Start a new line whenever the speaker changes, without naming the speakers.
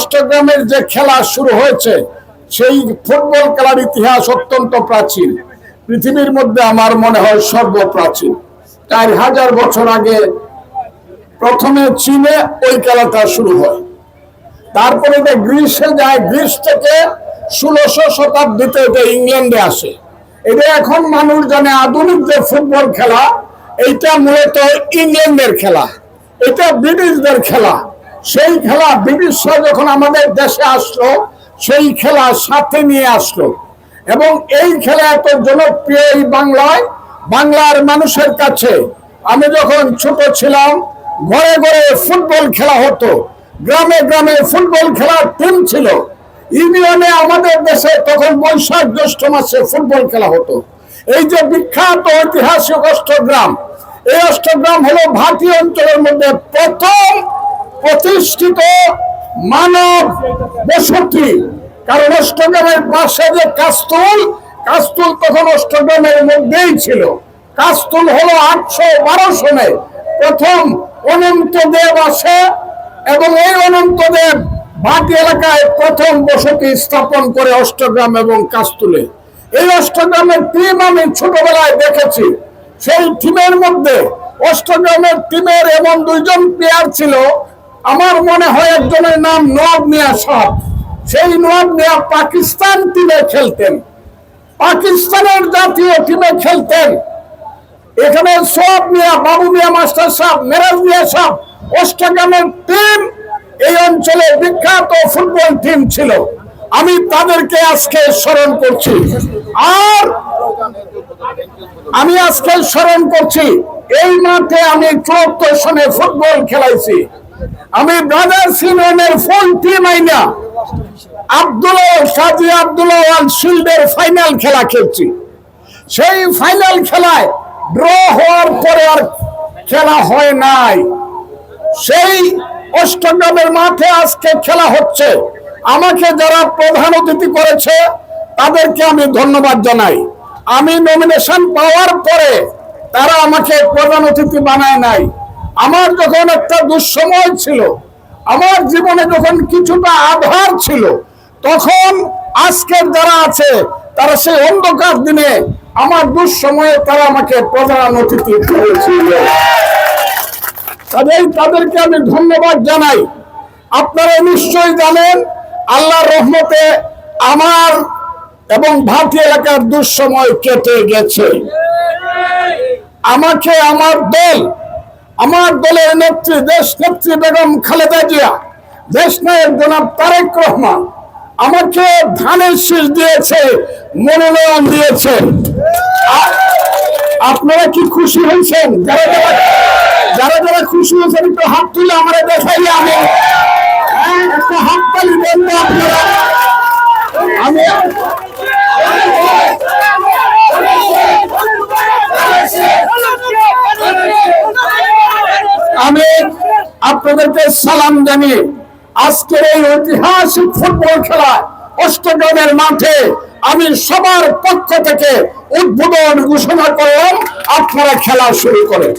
অষ্টগ্রামের যে খেলা শুরু হয়েছে, সেই ফুটবল খেলার ইতিহাস অত্যন্ত প্রাচীন। পৃথিবীর মধ্যে আমার মনে হয় সর্বপ্রাচীন। চার হাজার বছর আগে প্রথমে চীনে ওই খেলাটা শুরু হয়। তারপরে গ্রিসে যায় গ্রিস থেকে ষোলোশো শতাব্দীতে এটা ইংল্যান্ডে আসে। এটা এখন মানুষ জানে আধুনিক যে ফুটবল খেলা, এইটা মূলত ইংল্যান্ডের খেলা। এটা ব্রিটিশদের খেলা। সেই খেলা ব্রিটিশরা যখন আমাদের দেশে আসলো, সেই খেলা সাথে নিয়ে আসলো। এবং এই খেলা এত জনপ্রিয় এই বাংলায়, বাংলার মানুষের কাছে। আমি যখন ছোট ছিলাম, ঘরে ঘরে ফুটবল খেলা হতো। গ্রামে গ্রামে ফুটবল খেলার টিম ছিল। ইউনিয়নে আমাদের দেশে তখন বৈশাখ জ্যৈষ্ঠ মাসে ফুটবল খেলা হতো। এই যে বিখ্যাত ঐতিহাসিক অষ্টগ্রাম, এই অষ্টগ্রাম হলো ভাটি অঞ্চলের মধ্যে প্রথম প্রতিষ্ঠিত মানব বসতি। কারণ অষ্টগ্রামের পাশে যে কাস্তুল কাস্তুল তখন অষ্টগ্রামের মধ্যেই ছিল। কাস্তুল হলো আটশো বারো সনে প্রথম অনন্ত দেব আসে এবং এই অনন্ত দেব ভাটি এলাকায় প্রথম বসতি স্থাপন করে অষ্টগ্রাম এবং কাস্তুলে। এই অষ্টগ্রামের টিম আমি ছোটবেলায় দেখেছি। সেই টিমের মধ্যে অষ্টগ্রামের টিমের এমন দুইজন প্লেয়ার ছিল আমার মনে হয় একজনের নাম নওয়াব মিয়া সাহ। সেই নওয়াব মিয়া পাকিস্তান টিমে খেলতেন। পাকিস্তানের জাতীয় টিমে খেলতেন। এখানে সব মিয়া, বাবু মিয়া, মাস্টার সাহেব মেরাজ মিয়া সাহেব অষ্টগ্রামের টিম এই অঞ্চলে বিখ্যাত ফুটবল টিম ছিল। আমি তাদেরকে আজকে স্মরণ করছি। আর আমি আজকে স্মরণ করছি, এই মাঠে আমি চুয়াত্তর সনে ফুটবল খেলাইছি। আমি ব্রাদার্স ইউনিয়নের ফুল টিম আইনা আব্দুল্লাহ কাজী আব্দুল্লাহ ওয়াল শিল্ডের ফাইনাল খেলা খেলছি। সেই ফাইনাল খেলায় ড্র হওয়ার পরে আর খেলা হয় নাই। সেই অষ্টগ্রামের মাঠে আজকে খেলা হচ্ছে। আমাকে যারা প্রধান অতিথি করেছে, তাদেরকে আমি ধন্যবাদ জানাই। আমি নমিনেশন পাওয়ার পরে তারা আমাকে প্রধান অতিথি বানায় নাই। আমার যখন একটা দুঃসময় ছিল, আমার জীবনে যখন কিছুটা আধার ছিল, তখন আজকের যারা আছে, তারা সেই অন্ধকার দিনে আমার দুঃসময়ে তারা আমাকে প্রধান অতিথি করেছিল। কাজেই তাদেরকে আমি ধন্যবাদ জানাই। আপনারা নিশ্চয়ই জানেন আল্লাহ রহমতে আমার এবং ভাটি এলাকার দুঃসময় কেটে গেছে। আমাকে আমার দল আমার দলের নেত্রী দেশ নেত্রী বেগম খালেদা জিয়া দেশ নায়ক জনাব তারেক রহমান আমাকে ধানের শীষ দিয়েছে মনোনয়ন দিয়েছে। আপনারা কি খুশি হয়েছেন? যারা যারা যারা খুশি হয়েছেন একটু হাত তুলে আমরা দেখাই আমি। হ্যাঁ, একটা হাত তালি দেন আপনারা। আমি আপনাদেরকে সালাম জানিয়ে আজকের এই ঐতিহাসিক ফুটবল খেলা অষ্টগ্রামের মাঠে আমি সবার পক্ষ থেকে উদ্বোধন ঘোষণা করলাম, আপনারা খেলা শুরু করেন।